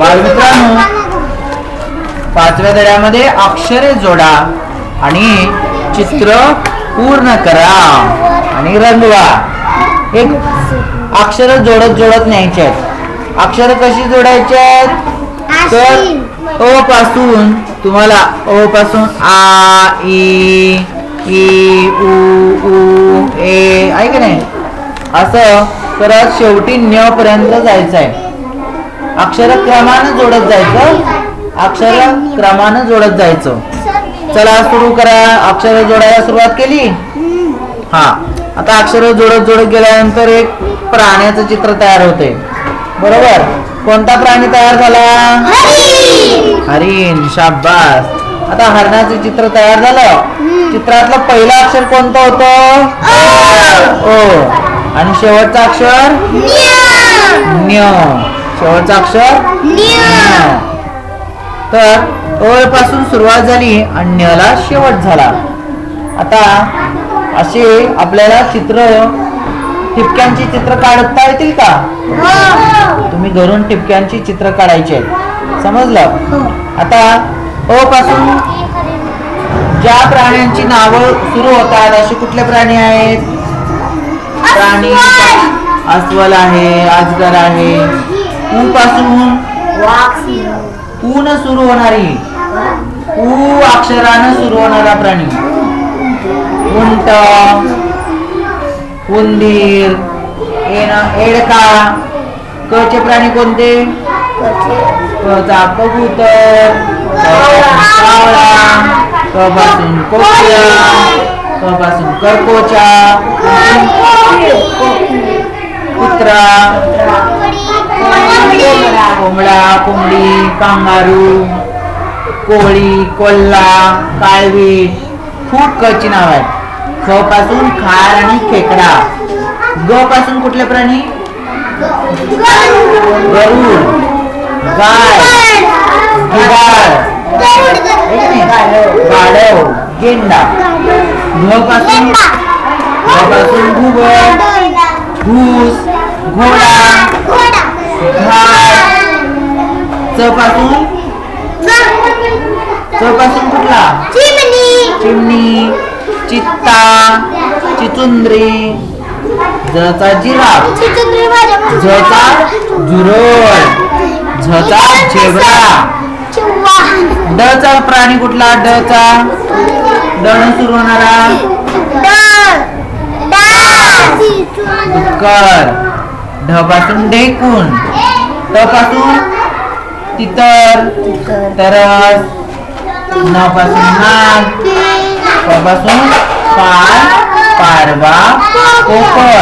बालमित्रांनो पाचव्या धड्यामध्ये अक्षरे जोडा आणि चित्र पूर्ण करा आणि रंगवा. एक अक्षर जोडत जोडत न्यायचे आहेत. अक्षर कशी जोडायची आहेत? तर ओ पासून तुम्हाला ओ पासून आ ई ई उ उ ए आहे की नाही? असं परत शेवटी न्य पर्यंत जायचं आहे अक्षर क्रमानं जोडत जायचं. अक्षर क्रमानं जोडत जायचं. चला सुरू करा. अक्षर जोडायला सुरुवात केली. हा. आता अक्षर जोडत जोडत गेल्यानंतर एक प्राण्याचं चित्र तयार होते. बरोबर? कोणता प्राणी तयार झाला? हरिण. शाबास. आता हरणाचं चित्र तयार झालं. चित्रातलं पहिलं अक्षर कोणतं होतं? ओ. आणि शेवटचं अक्षर? न्य शेवटचं अक्षर. न्य. तर ओळपासून सुरुवात झाली आणि न्यला शेवट झाला. आता असे आपल्याला चित्र ठिपक्यांची चित्र काढता येतील का? तुम्ही घरून ठिपक्यांची चित्र काढायची. आहेत समजलं आता ओ पासून ज्या प्राण्यांची नावं सुरू होतात असे कुठले प्राणी आहेत? प्राणी अस्वल. आहे अजगर आहे. ऊ पासून ऊन सुरू होणारी. ऊ अक्षरानं सुरू होणारा प्राणी. उंट उंदीर एडका. कचे प्राणी कोणते? कबूतर कावळा कपासून पासून कोकिळा करकोचा कुत्रा कोंबडा कोंबडी कांगारू कोळी कोल्हा काळवी खूप कची नाव आहेत. ख पासून खार आणि खेकडा. ग पासून कुठले प्राणी? गरुड. गाय. गिधाड गाढव. गेंडा. घ पासून घ पासून घुबड. घूस. घोडा. च पासून च पासून कुठला? चिमणी. चित्ता चिचुंद्री जचा जिराफ. झचा झुरळ. झचा झेब्रा डचा प्राणी कुठला? डचा. डण सुरू होणारा? डुक्कर. ढ पासून ढेकून. पासून तितर. तरस न पासून नागपासून पाल पारवा पोपटपासून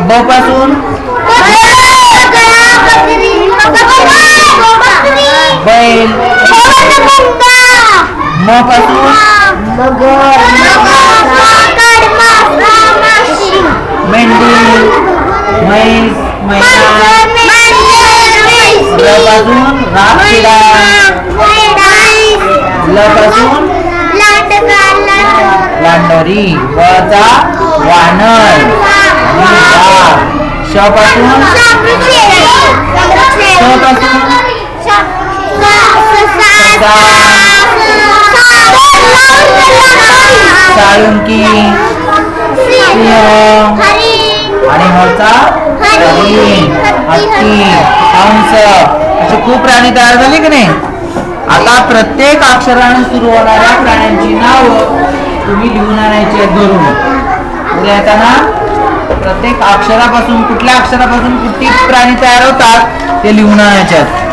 ब पासून बैल. म पासून मेंढी. म्हैस मैना र पासून रापशिडा ल पासून लांडोरी वचा वानर आणि वाघ श पासून स पासून साळुंकी सिंह. आणि हरिण हत्ती. हंस. असे खूप प्राणी तयार झाले की नाही? आता प्रत्येक अक्षराने सुरू होणाऱ्या प्राण्यांची नावं तुम्ही लिहून आणायची घरून उद्या येताना प्रत्येक अक्षरापासून कुठल्या अक्षरापासून कुठली प्राणी तयार होतात ते लिहून आणायचे आहेत.